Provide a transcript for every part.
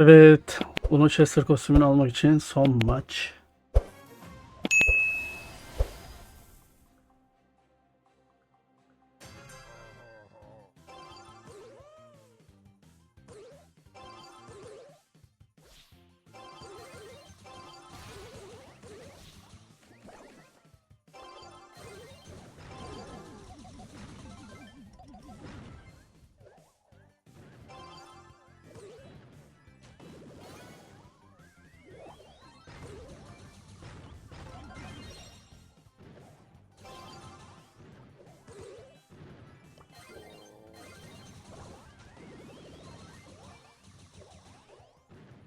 Evet. Uno Chester kostümünü almak için son maç.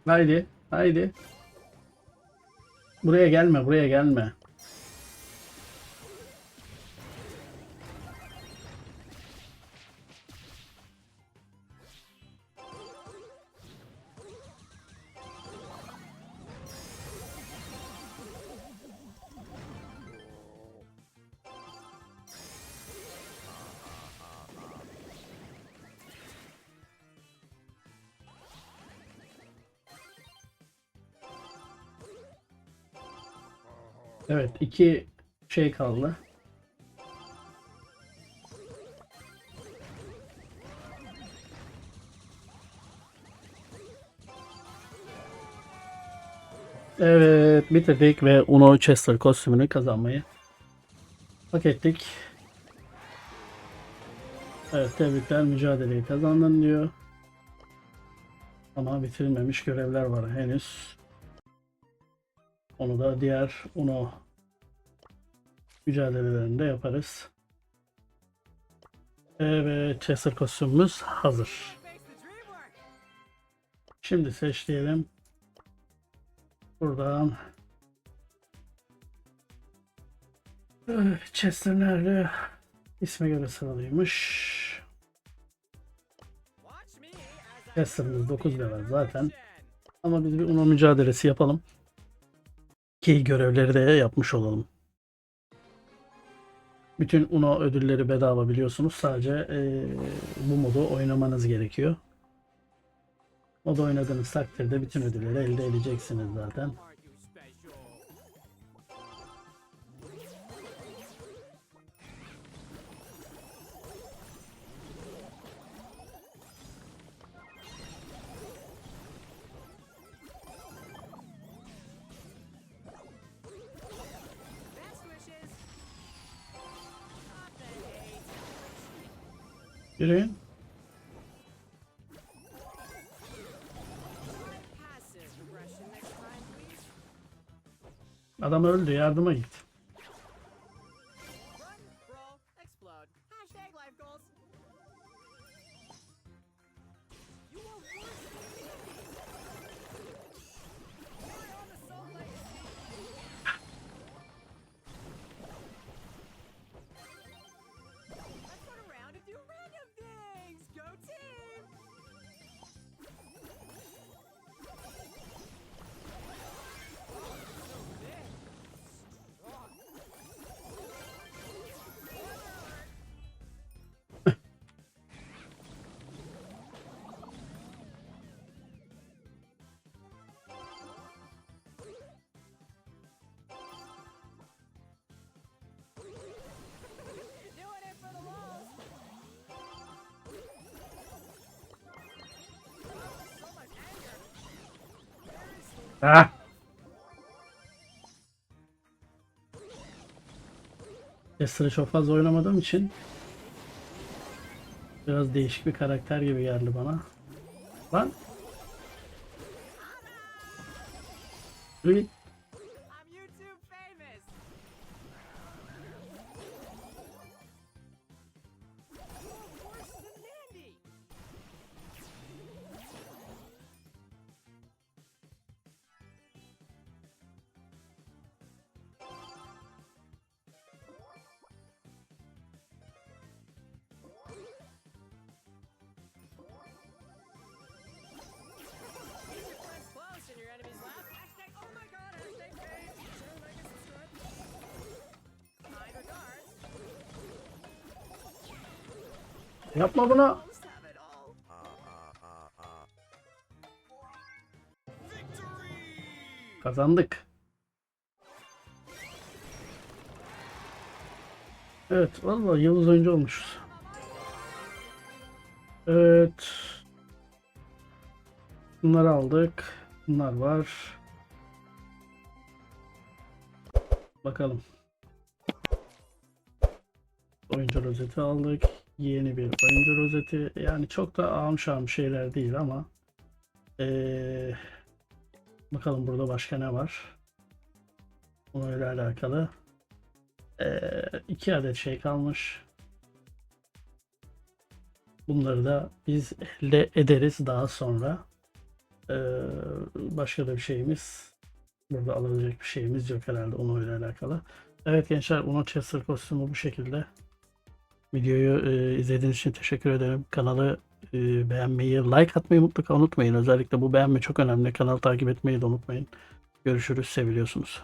Haydi. Haydi. Buraya gelme. Buraya gelme. Evet. iki şey kaldı. Evet bitirdik ve Uno Chester kostümünü kazanmayı hak ettik. Evet tebrikler mücadeleyi kazandın diyor. Ama bitirilmemiş görevler var henüz. Onu da diğer Uno mücadelelerinde yaparız. Evet Chester kostümümüz hazır. Şimdi seç diyelim. Buradan Chester nerede? İsme göre sıralıymış. Chester'ımız 9 level zaten. Ama biz bir Uno mücadelesi yapalım. Ki görevleri de yapmış olalım. Bütün Uno ödülleri bedava biliyorsunuz. Sadece eee, bu modu oynamanız gerekiyor. Modu oynadığınız takdirde bütün ödülleri elde edeceksiniz zaten. Yürüyün. Adam öldü. Yardıma git. Ah. Chester'ı çok fazla oynamadığım için biraz değişik bir karakter gibi geldi bana. Lan. Yürü. Yapma bunu. Kazandık. Evet, vallahi yıldız oyuncu olmuşuz. Evet. Bunları aldık. Bunlar var. Bakalım. Oyuncu rozeti aldık. Yeni bir oyuncu rozeti. Yani çok da ağım şahım şeyler değil ama ee, bakalım burada başka ne var? Onunla alakalı. Ee, iki adet şey kalmış. Bunları da biz elde ederiz daha sonra. Ee, başka da bir şeyimiz burada alınacak bir şeyimiz yok herhalde onunla alakalı. Evet gençler Uno Chester kostümü bu şekilde. Videoyu e, izlediğiniz için teşekkür ederim. Kanalı e, beğenmeyi, like atmayı mutlaka unutmayın. Özellikle bu beğenme çok önemli. Kanalı takip etmeyi de unutmayın. Görüşürüz. Seviliyorsunuz.